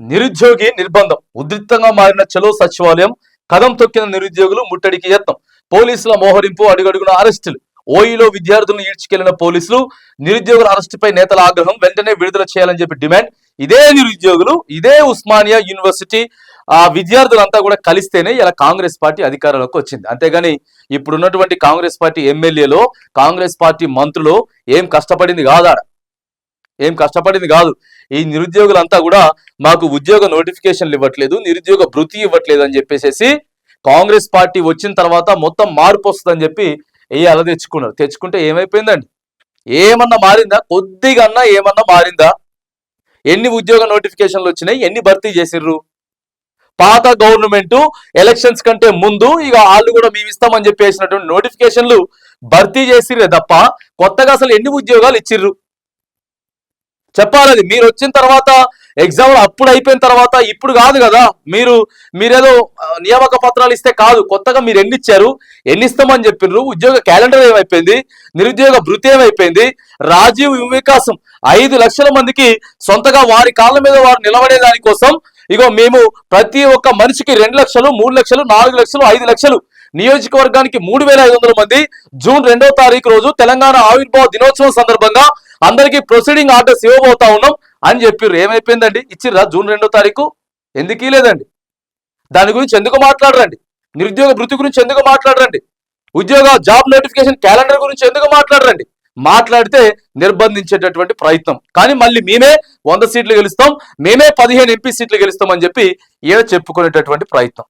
నిరుద్యోగి నిర్బంధం. ఉద్రిక్తంగా మారిన చలో సచివాలయం కదం తొక్కిన నిరుద్యోగులు ముట్టడికి యత్నం. పోలీసుల మోహరింపు అడుగడుగున అరెస్టులు. ఓఈలో విద్యార్థులను ఈడ్చుకెళ్ళిన పోలీసులు నిరుద్యోగుల అరెస్టుపై నేతల ఆగ్రహం వెంటనే విడుదల చేయాలని చెప్పి డిమాండ్. ఇదే నిరుద్యోగులు ఇదే ఉస్మానియా యూనివర్సిటీ ఆ విద్యార్థులంతా కూడా కలిస్తేనే ఇలా కాంగ్రెస్ పార్టీ అధికారంలోకి వచ్చింది. అంతేగాని ఇప్పుడున్నటువంటి కాంగ్రెస్ పార్టీ ఎమ్మెల్యేలో కాంగ్రెస్ పార్టీ మంత్రులు ఏం కష్టపడింది కాదాడ? ఏం కష్టపడింది కాదు. ఈ నిరుద్యోగులంతా కూడా మాకు ఉద్యోగ నోటిఫికేషన్లు ఇవ్వట్లేదు నిరుద్యోగ భృతి ఇవ్వట్లేదు అని చెప్పేసి కాంగ్రెస్ పార్టీ వచ్చిన తర్వాత మొత్తం మార్పు వస్తుందని చెప్పి అలా తెచ్చుకున్నారు. తెచ్చుకుంటే ఏమైపోయిందండి? ఏమన్నా మారిందా? కొద్దిగా ఏమన్నా మారిందా? ఎన్ని ఉద్యోగ నోటిఫికేషన్లు వచ్చినాయి? ఎన్ని భర్తీ చేసిర్రు? పాత గవర్నమెంట్ ఎలక్షన్స్ కంటే ముందు ఇక వాళ్ళు కూడా మేము ఇస్తామని చెప్పేసినటువంటి నోటిఫికేషన్లు భర్తీ చేసిర్రే తప్ప కొత్తగా అసలు ఎన్ని ఉద్యోగాలు ఇచ్చిర్రు? చెప్పాలది మీరు వచ్చిన తర్వాత ఎగ్జామ్ అప్పుడు అయిపోయిన తర్వాత ఇప్పుడు కాదు కదా మీరు మీరేదో నియామక పత్రాలు ఇస్తే కాదు కొత్తగా మీరు ఎన్ని ఇచ్చారు ఎన్ని ఇస్తామని చెప్పినారు ఉద్యోగ క్యాలెండర్ ఏమైపోయింది నిరుద్యోగ భృతి ఏమైపోయింది రాజీవ్ వికాసం ఐదు లక్షల మందికి సొంతగా వారి కాళ్ళ మీద వారు నిలబడే దానికోసం ఇగో మేము ప్రతి ఒక్క మనిషికి రెండు లక్షలు మూడు లక్షలు నాలుగు లక్షలు ఐదు లక్షలు నియోజకవర్గానికి మూడు వేల ఐదు వందల మంది జూన్ రెండవ తారీఖు రోజు తెలంగాణ ఆవిర్భావ దినోత్సవం సందర్భంగా అందరికీ ప్రొసీడింగ్ ఆర్డర్స్ ఇవ్వబోతా ఉన్నాం అని చెప్పిర్రు. ఏమైపోయిందండి? ఇచ్చిర్రా జూన్ రెండో తారీఖు? ఎందుకు లేదండి దాని గురించి ఎందుకు మాట్లాడరండి? నిరుద్యోగ భృతి గురించి ఎందుకు మాట్లాడరండి? ఉద్యోగ జాబ్ నోటిఫికేషన్ క్యాలెండర్ గురించి ఎందుకు మాట్లాడరండి? మాట్లాడితే నిర్బంధించేటటువంటి ప్రయత్నం. కానీ మళ్ళీ మేమే వంద సీట్లు గెలుస్తాం మేమే పదిహేను ఎంపీ సీట్లు గెలుస్తాం అని చెప్పి ఏదో చెప్పుకునేటటువంటి ప్రయత్నం.